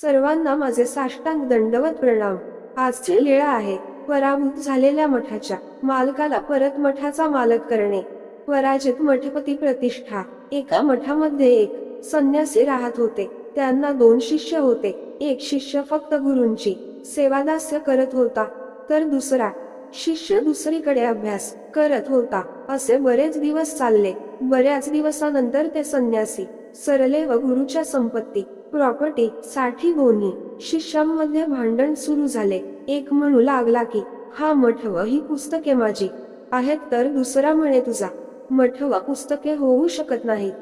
सर्वांना माझे साष्टांग दंडवत प्रणाम. आजची वेळ आहे पराभूत झालेल्या मठाच्या मालकाला परत मठाचा मालक करणे. पराजित मठपती प्रतिष्ठा. एका मठामध्ये एक संन्यासी राहत होते. त्यांना दोन शिष्य होते. एक शिष्य फक्त गुरूंची सेवादास्य करत होता तर दुसरा शिष्य दुसरीकडे अभ्यास करत होता. असे बरेच दिवस चालले. बऱ्याच दिवसानंतर ते संन्यासी सरले व गुरुच्या संपत्ती प्रॉपर्टी साठी बोनी. शिष्यांमध्ये भांडण सुरू झाले. एक म्हणू लागला की हा मठ व ही पुस्तके माझी. आहेत तर दुसरा म्हणे तुझा. मठ व पुस्तके होऊ शकत नाहीत.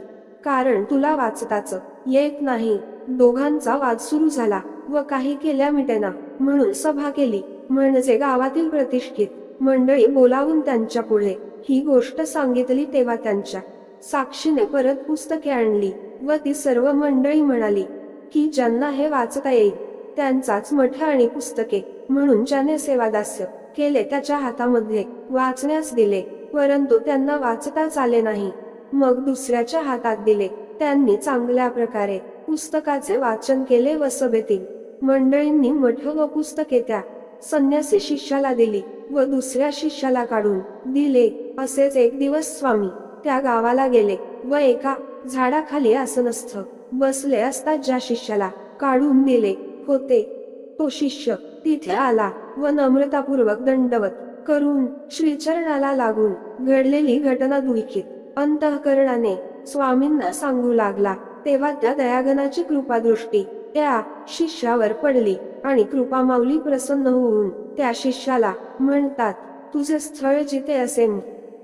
कारण तुला वाचताच येत नाही. दोघांचा वाद सुरू झाला व काही केल्या मिटेना. म्हणून सभा केली. म्हणजे गावातील प्रतिष्ठित मंडळी बोलावून त्यांच्या पुढे. ही गोष्ट सांगितली तेव्हा त्यांच्या साक्षीने परत पुस्तके आणली व ती सर्व मंडळी म्हणाली की ज्यांना हे वाचता येईल त्यांचाच मठ आणि पुस्तके. म्हणून ज्याने सेवादास्य केले त्याच्या हातामध्ये वाचण्यास दिले परंतु त्यांना वाचताच आले नाही. मग दुसऱ्याच्या हातात दिले त्यांनी चांगल्या प्रकारे पुस्तकाचे वाचन केले व सभेतील मंडळींनी मठ व पुस्तके त्या संन्यासी शिष्याला दिली व दुसऱ्या शिष्याला काढून दिले असेच एक दिवस स्वामी त्या गावाला गेले व एका झाडाखाली आसनस्थ बसले असता ज्या शिष्याला काढून दिले होते तो शिष्य तिथे आला व नम्रतापूर्वक दंडवत करून श्रीचरणाला लागून घडलेली घटना दुःखित अंतःकरणाने स्वामींना सांगू लागला. तेव्हा त्या दयागणाची कृपादृष्टी त्या शिष्यावर पडली आणि कृपा माऊली प्रसन्न होऊन त्या शिष्याला म्हणतात तुझे स्थळ जिथे असेल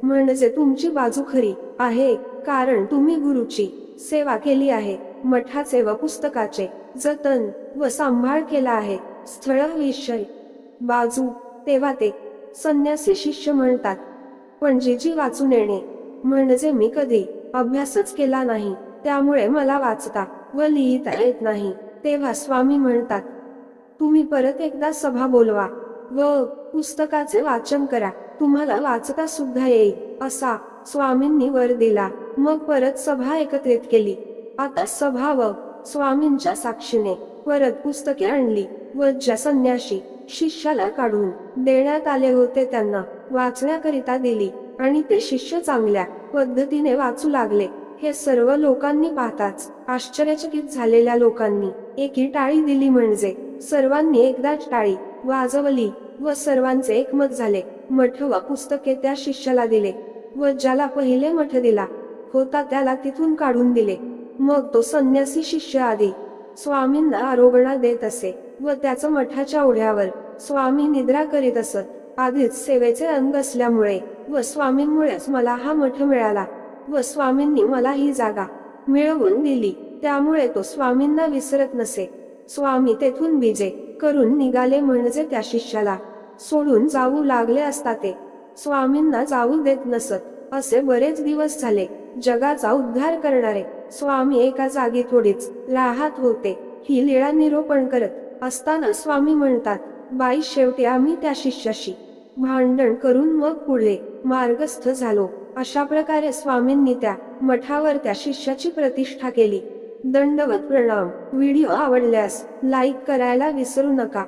म्हणजे तुमची बाजू खरी आहे कारण तुम्ही गुरुची सेवा केली आहे मठाचे व पुस्तकाचे जतन व सांभाळ केला आहे. स्थळ विषय. बाजू. तेव्हा ते संन्यासी शिष्य म्हणतात. पण जी वाचून येणे. म्हणजे मी कधी अभ्यासच केला नाही त्यामुळे मला वाचता व लिहिता येत नाही तेव्हा स्वामी म्हणतात. तुम्ही परत एकदा सभा बोलवा व पुस्तकाचे वाचन करा. तुम्हाला वाचता सुद्धा येईल असा स्वामींनी वर दिला. मग परत सभा एकत्रित केली. आता सभा व स्वामींच्या साक्षीने परत पुस्तके आणली व ज्या संन्याशी शिष्याला काढून देण्यात आले होते त्यांना वाचण्याकरिता दिली आणि ते शिष्य चांगल्या पद्धतीने वाचू लागले. हे सर्व लोकांनी पाहताच आश्चर्यचकित झालेल्या लोकांनी एकी टाळी दिली म्हणजे सर्वांनी एकदाच टाळी वाजवली व सर्वांचे एकमत झाले. मठ व पुस्तके त्या शिष्याला दिले व ज्याला पहिले मठ दिला होता त्याला तिथून काढून दिले. मग तो संन्यासी शिष्य आधी स्वामींना आरोगणा देत असे व त्याचं मठाच्या ओढ्यावर स्वामी निद्रा करीत असत. आधीच सेवेचे अंग असल्यामुळे व स्वामींमुळेच मला हा मठ मिळाला व स्वामींनी मला ही जागा मिळवून दिली. त्यामुळे तो स्वामींना विसरत नसे. स्वामी तेथून विजे करून निघाले म्हणजे त्या शिष्याला सोडून जाऊ लागले असता ते. स्वामींना जाऊ देत नसत. असे बरेच दिवस झाले. जगाचा उद्धार करणारे स्वामी एका जागी थोडीच राहत होते. ही लीळा निरोपण करत असताना स्वामी म्हणतात बाई शेवटी आम्ही त्या शिष्याशी भांडण करून मग पुढे मार्गस्थ झालो. अशा प्रकारे स्वामींनी त्या मठावर त्या शिष्याची प्रतिष्ठा केली. दंडवत प्रणाम. व्हिडिओ आवडल्यास लाईक करायला विसरू नका.